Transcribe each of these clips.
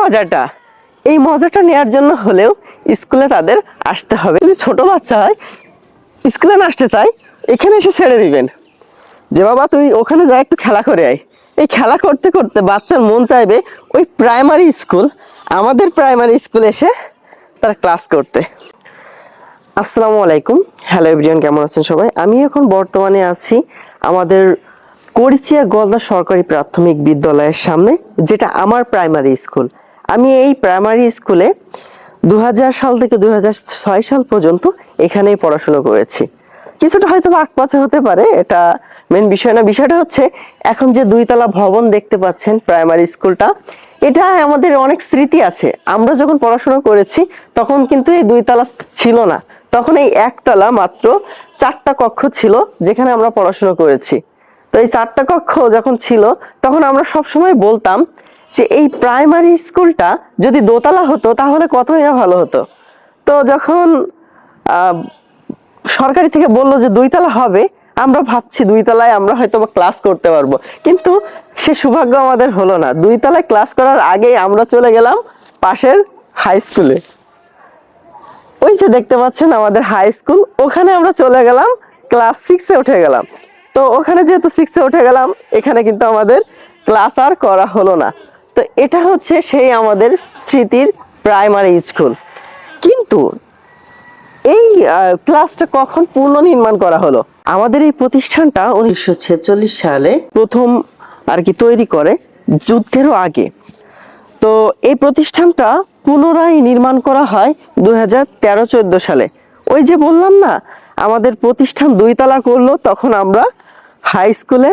মজাটা। এই মজাটা নেওয়ার জন্য হলেও স্কুলে তাদের আসতে হবে। যদি ছোট বাচ্চা হয়, স্কুলে না আসতে চাই এখানে এসে ছেড়ে দিবেন। যে বাবা, তুই ওখানে যা, একটু খেলা করে আয়। এই খেলা করতে করতে বাচ্চার মন চাইবে ওই প্রাইমারি স্কুল, আমাদের প্রাইমারি স্কুলে এসে তার ক্লাস করতে। আসসালামু আলাইকুম। হ্যালো এভরিওয়ান, কেমন আছেন সবাই? আমি এখন বর্তমানে আছি আমাদের করিচিয়া গলদা সরকারি প্রাথমিক বিদ্যালয়ের সামনে, যেটা আমার প্রাইমারি স্কুল। আমি এই প্রাইমারি স্কুলে দু হাজার সাল থেকে দুহাজার ছয় সাল পর্যন্ত এখানেই পড়াশোনা করেছি। কিছুটা হয়তো বা আকপাচা হতে পারে, এটা মেন বিষয় না। বিষয়টা হচ্ছে, এখন যে দুইতলা ভবন দেখতে পাচ্ছেন প্রাইমারি স্কুলটা এটা আমাদের অনেক স্মৃতি আছে। আমরা যখন পড়াশোনা করেছি, তখন কিন্তু এই দুইতলা ছিল না। তখন এই একতলা মাত্র চারটা কক্ষ ছিল যেখানে আমরা পড়াশোনা করেছি। তো এই চারটা কক্ষ যখন ছিল, তখন আমরা সব সময় বলতাম যে এই প্রাইমারি স্কুলটা যদি দোতলা হতো, তাহলে কতই না ভালো হতো। তো যখন সরকারি থেকে বলল যে দুইতলা হবে, আমরা ভাবছি দুইতলায় আমরা হয়তো বা ক্লাস করতে পারব। কিন্তু সে সৌভাগ্য আমাদের হলো না। দুইতলায় ক্লাস করার আগেই আমরা চলে গেলাম পাশের হাই স্কুলে ওই যে দেখতে পাচ্ছেন আমাদের হাই স্কুল ওখানে আমরা চলে গেলাম ক্লাস সিক্সে উঠে গেলাম। তো ওখানে যেহেতু সিক্সে উঠে গেলাম, এখানে কিন্তু আমাদের ক্লাস আর করা হলো না। তো এটা হচ্ছে সেই আমাদের স্মৃতির প্রাইমারি স্কুল কিন্তু এই ক্লাসটা কখন পুনর্নির্মাণ করা হলো? আমাদের এই প্রতিষ্ঠানটা উনিশশো ছেচল্লিশ সালে প্রথম আর কি তৈরি করে যুদ্ধেরও আগে। তো এই প্রতিষ্ঠানটা পুনরায় নির্মাণ করা হয় দু হাজার তেরো চোদ্দ সালে। ওই যে বললাম না, আমাদের প্রতিষ্ঠান দুইতলা করল, তখন আমরা হাই স্কুলে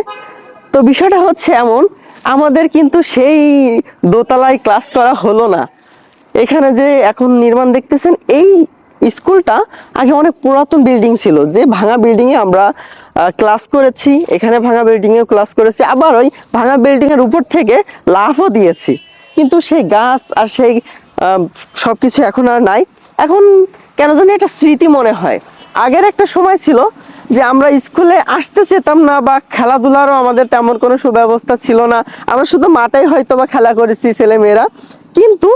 তো বিষয়টা হচ্ছে এমন আমাদের কিন্তু সেই দোতলায় ক্লাস করা হলো না। এখানে যে এখন নির্মাণ দেখতেছেন এই স্কুলটা আগে অনেক পুরাতন বিল্ডিং ছিল। যে ভাঙা বিল্ডিং এ আমরা ক্লাস করেছি এখানে ভাঙা বিল্ডিং এও ক্লাস করেছি আবার ওই ভাঙা বিল্ডিং এর উপর থেকে লাফও দিয়েছি। কিন্তু সেই গাছ আর সেই আহ, সবকিছু এখন আর নাই। এখন কেন জানি একটা স্মৃতি মনে হয়। আগের একটা সময় ছিল যে আমরা স্কুলে আসতে চেতাম না বা খেলাধুলারও আমাদের তেমন কোনো সুব্যবস্থা ছিল না। আমরা শুধু মাঠেই হয়তো বা খেলা করেছি ছেলে মেয়েরা কিন্তু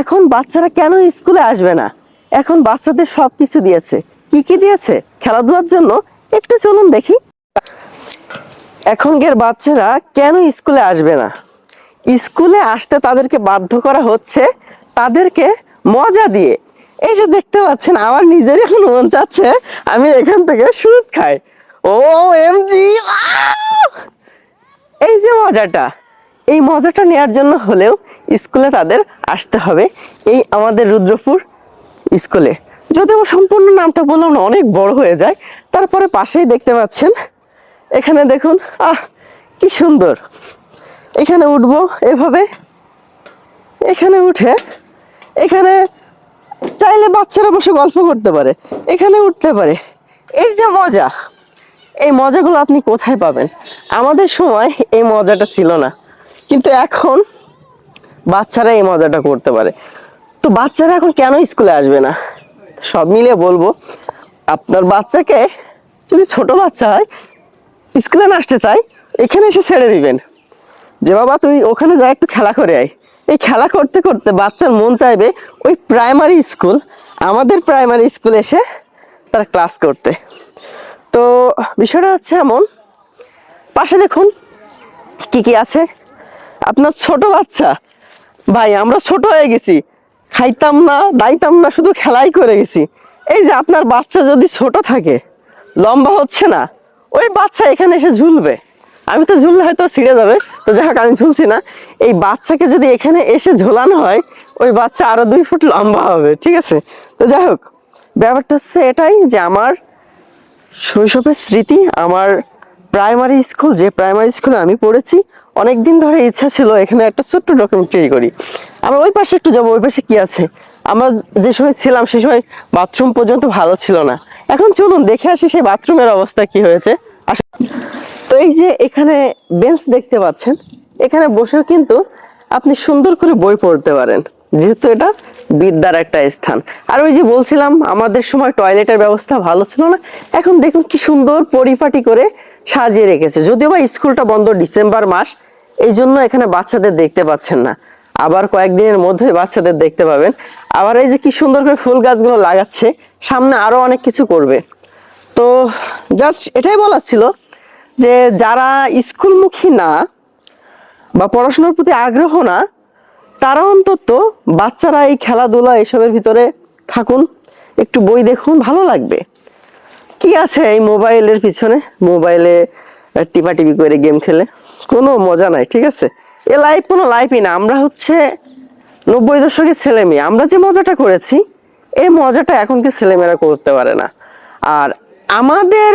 এখন বাচ্চারা কেন স্কুলে আসবে না? এখন বাচ্চাদের সব কিছু দিয়েছে। কি কি দিয়েছে? খেলাধুলার জন্য? একটু চলুন দেখি। এখনকার বাচ্চারা কেন স্কুলে আসবে না? স্কুলে আসতে তাদেরকে বাধ্য করা হচ্ছে তাদেরকে মজা দিয়ে। এই যে দেখতে পাচ্ছেন, আমার নিজের এখন মন চাচ্ছে, আমি এখান থেকে সুদ খাই। ও এম জি এই যে মজাটা, এই মজাটা নেওয়ার জন্য হলেও স্কুলে তাদের আসতে হবে। এই আমাদের রুদ্রপুর স্কুলে। যদিও সম্পূর্ণ নামটা বললাম না, অনেক বড় হয়ে যায়। তারপরে পাশেই দেখতে পাচ্ছেন, এখানে দেখুন, আহ, কি সুন্দর। এখানে উঠবো এভাবে, এখানে উঠে, এখানে চাইলে বাচ্চারা বসে গল্প করতে পারে, এখানে উঠতে পারে। এই যে মজা, এই মজাগুলো আপনি কোথায় পাবেন? আমাদের সময় এই মজাটা ছিল না, কিন্তু এখন বাচ্চারা এই মজাটা করতে পারে। তো বাচ্চারা এখন কেন স্কুলে আসবে না? সব মিলিয়ে বলব, আপনার বাচ্চাকে যদি ছোট বাচ্চা হয়, স্কুলে না আসতে চাই এখানে এসে ছেড়ে দিবেন। যে বাবা তুই ওখানে যা, একটু খেলা করে আয়। এই খেলা করতে করতে বাচ্চার মন চাইবে ওই প্রাইমারি স্কুল আমাদের প্রাইমারি স্কুলে এসে তার ক্লাস করতে। তো বিষয়টা হচ্ছে এমন, পাশে দেখুন কি কি আছে। আপনার ছোট বাচ্চা, ভাই আমরা ছোট হয়ে গেছি, খাইতাম না, দাইতাম না, শুধু খেলাই করে গেছি। এই যে আপনার বাচ্চা যদি ছোট থাকে, লম্বা হচ্ছে না, ওই বাচ্চা এখানে এসে ঝুলবে। আমি তো ঝুললে হয়তো ছিঁড়ে যাবে। তো যাই হোক, আমি ঝুলছি না। এই বাচ্চাকে যদি এখানে এসে ঝোলানো হয়, ওই বাচ্চা আরও দুই ফুট লম্বা হবে, ঠিক আছে? তো যাই হোক, ব্যাপারটা হচ্ছে এটাই যে আমার শৈশবের স্মৃতি, আমার প্রাইমারি স্কুল যে প্রাইমারি স্কুলে আমি পড়েছি অনেক দিন ধরে ইচ্ছা ছিল এখানে একটা ছোট্ট ডকুমেন্টারি করি। আমরা ওই পাশে একটু যাব, ওই পাশে কি আছে? আমরা যে সময় ছিলাম সেই সময় বাথরুম পর্যন্ত ভালো ছিল না। এখন চলুন, দেখে আসি সেই বাথরুমের অবস্থা কি হয়েছে। তো এই যে এখানে বেঞ্চ দেখতে পাচ্ছেন, এখানে বসেও কিন্তু আপনি সুন্দর করে বই পড়তে পারেন, যেহেতু এটা বিদ্যার একটা স্থান। আর ওই যে বলছিলাম, আমাদের সময় টয়লেটের ব্যবস্থা ভালো ছিল না, এখন দেখুন কি সুন্দর পরিপাটি করে সাজিয়ে রেখেছে। যদিও বা স্কুলটা বন্ধ ডিসেম্বর মাস, এই জন্য এখানে বাচ্চাদের দেখতে পাচ্ছেন না। আবার কয়েকদিনের মধ্যে বাচ্চাদের দেখতে পাবেন। আবার এই যে কি সুন্দর করে ফুল গাছগুলো লাগাচ্ছে, সামনে আরও অনেক কিছু করবে। তো জাস্ট এটাই বলার ছিল। যে যারা স্কুলমুখী না বা পড়াশোনার প্রতি আগ্রহ না, তারা অন্তত বাচ্চারা এই খেলাধুলা এসবের ভিতরে থাকুন, একটু বই দেখুন, ভালো লাগবে। কি আছে এই মোবাইলের পিছনে? মোবাইলে টিপাটিপি করে গেম খেলে। কোনো মজা নাই, ঠিক আছে? এ লাইফ কোনো লাইফই না। আমরা হচ্ছে নব্বই দশকের ছেলে মেয়ে। আমরা যে মজাটা করেছি এই মজাটা এখনকার ছেলেমেয়েরা করতে পারে না। আর আমাদের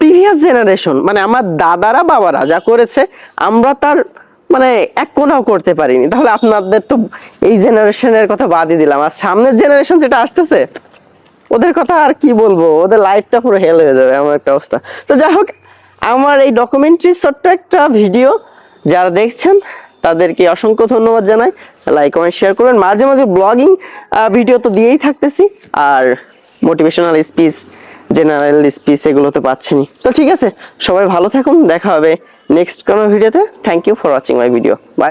প্রিভিয়াস জেনারেশন মানে আমার দাদারা বাবারা যা করেছে, আমরা তার মানে এক কোনাও করতে পারিনি। তাহলে আপনাদের তো এই জেনারেশনের কথা বাদই দিলাম। আর সামনের জেনারেশন যেটা আসতেছে, ওদের কথা আর কি বলব? ওদের লাইফটা পুরো হেল হয়ে যাবে, এমন একটা অবস্থা। তো যাই হোক, আমার এই ডকুমেন্টারি ছোট্ট একটা ভিডিও যারা দেখছেন, তাদেরকে অসংখ্য ধন্যবাদ জানাই। লাইক কমেন্ট শেয়ার করবেন মাঝে মাঝে ব্লগিং ভিডিও তো দিয়েই থাকতেছি। আর মোটিভেশনাল স্পিচ জেনারেল স্পিচ এগুলো তো পাচ্ছেনই তো ঠিক আছে, সবাই ভালো থাকুন, দেখা হবে নেক্সট কোনো ভিডিওতে thank you for watching my video bye